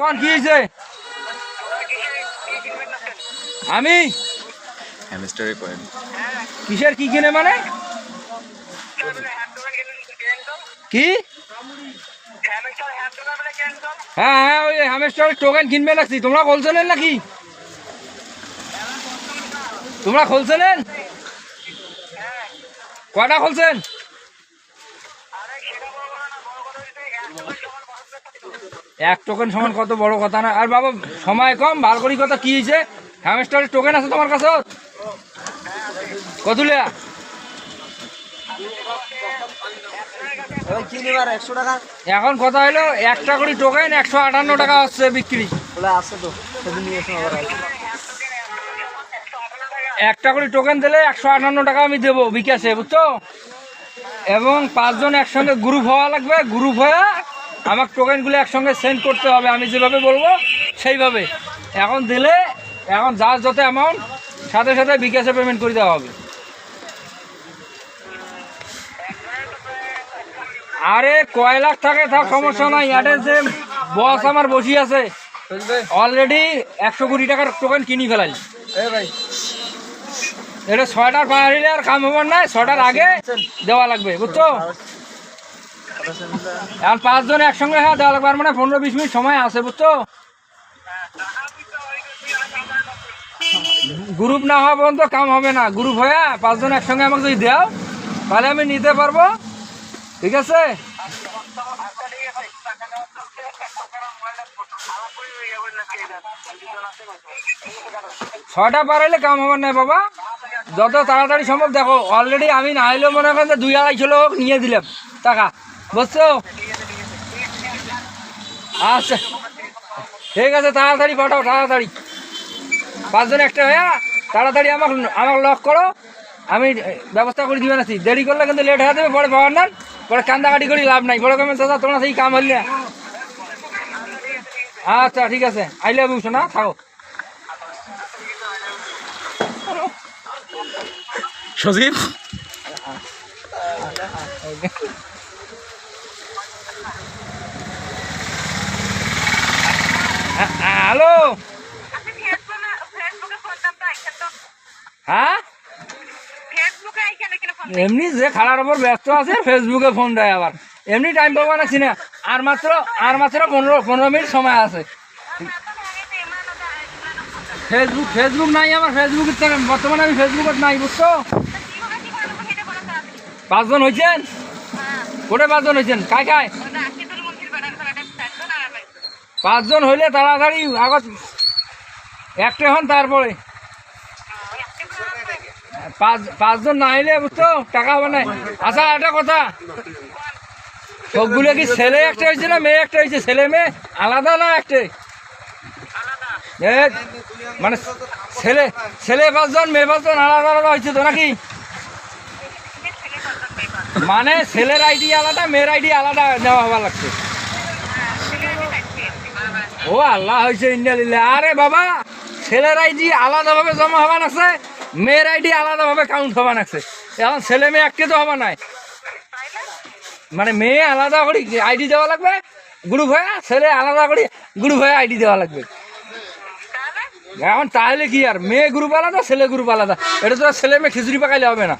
কোন কি হয়েছে? আমি? হ্যামস্টারের কয়েন কিসের কি কিনে মানে? কি? হ্যাঁ হ্যাঁ ওই হ্যামেস্টারের টোকেন কিনবে লাগছি তোমরা খুলছেন নাকি? তোমরা খুলছেন কয়টা খুলছেন এক টোকেন সমান কত বড় কথা না। আর বাবা সময় কম বালকরি কথা কি হয়েছে হ্যামেস্টারের টোকেন আছে তোমার কাছে? কতুলিয়া। এখন কথা হলো একটা করে টোকেন একশো আটান্ন টাকা হচ্ছে বিক্রি। একটা করে টোকেন দিলে একশো আটান্ন টাকা আমি দেবো বিকাশে বুঝছ? এবং পাঁচজন একসঙ্গে গ্রুপ হওয়া লাগবে গ্রুপ হয়ে আমার টোকেনগুলো একসঙ্গে সেন্ড করতে হবে আমি যেভাবে বলব সেইভাবে। এখন দিলে এখন যার যত অ্যামাউন্ট সাথে সাথে বিকাশে পেমেন্ট করে দেওয়া হবে। আরে কয় লাখ থাকে তার সমস্যা নাই এটা যে বস আমার বসি আছে অলরেডি একশো কোটি টাকার টোকেন কিনি ফেলাই। ভাই। এটা ছয়টার পাহাড়িলে আর কাম হবার নাই ছটার আগে দেওয়া লাগবে বুঝছ? এখন পাঁচজন একসঙ্গে হ্যাঁ দেওয়া লাগবে। মানে পনেরো বিশ মিনিট সময় আছে, বুঝছ? গ্রুপ না হওয়া পর্যন্ত কাম হবে না। গ্রুপ হয়ে পাঁচজন একসঙ্গে আমাকে যদি দাও, তাহলে আমি নিতে পারব। ঠিক আছে? ছয়টা পার হইলে কাম হবে না বাবা। যত তাড়াতাড়ি সম্ভব দেখো অলরেডি আমি না হইলেও মনে করেন যে দুই আড়াইশো লোক নিয়ে দিলাম। টাকা। বুঝছ আচ্ছা ঠিক আছে তাড়াতাড়ি পাঠাও তাড়াতাড়ি পাঁচজন একটা হয়ে তাড়াতাড়ি আমাকে আমাকে লক করো আমি ব্যবস্থা করে দিবেন আছি দেরি করলে কিন্তু লেট হয়ে যাবে পরে পাওয়ার না পরে কান্দাকাটি করি লাভ নাই বড় কমে দাদা তোমরা সেই কাম হইলে আচ্ছা ঠিক আছে আইলে আমি শোনা থাকো সজীব হ্যালো? হ্যাঁ? এমনি যে খালার ওপর ব্যস্ত আছে ফেসবুকে ফোন দেয় আবার। এমনি টাইম পাবো না সিনে। আর মাত্র আর মাত্র পনেরো পনেরো মিনিট সময় আছে। ফেসবুক ফেসবুক নাই আমার ফেসবুক বর্তমানে আমি ফেসবুকত নাই বুঝছ? পাঁচজন হয়েছেন কোটে পাঁচজন হয়েছেন কায় কায়? পাঁচজন হইলে তাড়াতাড়ি আগত একটা হন তারপরে। পাঁচ পাঁচজন না হইলে বুঝছ টাকা হবে আচ্ছা একটা কথা। সবগুলো কি ছেলে একটা হয়েছে না মেয়ে একটা হয়েছে? ছেলে মেয়ে আলাদা না একটা? এ, মানে ছেলে ছেলে পাঁচজন মেয়ে পাঁচজন আলাদা আলাদা হয়েছে তো নাকি? মানে ছেলের আইডি আলাদা মেয়ের আইডি আলাদা দেওয়া হওয়া লাগছে ও আল্লাহ হয়েছে ইন্ডিয়া আরে বাবা, ছেলের আইডি আলাদাভাবে জমা হবা নাকছে মেয়ের আইডি আলাদাভাবে কাউন্ট হবা নাকছে এখন ছেলে মেয়ে এককে তো হবা নাই। মানে মেয়ে আলাদা করে আইডি দেওয়া লাগবে গ্রুপ হয়ে ছেলে আলাদা করে গ্রুপ হয়ে আইডি দেওয়া লাগবে। এখন তাহলে কি আর? মেয়ে গ্রুপ আলাদা, ছেলে গ্রুপ আলাদা। এটা তো ছেলে মেয়ে খিচুড়ি পাকাইলে হবে না।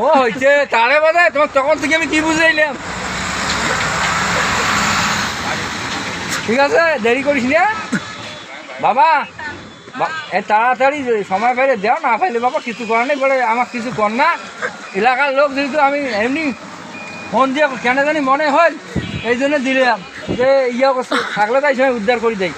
ও হয়েছে তারে বাদে তোমার তখন থেকে আমি কি বুঝাইলাম? ঠিক আছে? দেরি করিস বাবা এ তাড়াতাড়ি সময় পাইলে দেও, না ফেলে বাবা কিছু করার নেই, বলে আমার কিছু কর না। এলাকার লোক যেহেতু আমি এমনি ফোন দিয়ে কেন জানি মনে হয়, এই জন্য দিলাম যে ইয়ে থাকলে তাই সময় উদ্ধার করে দেয়।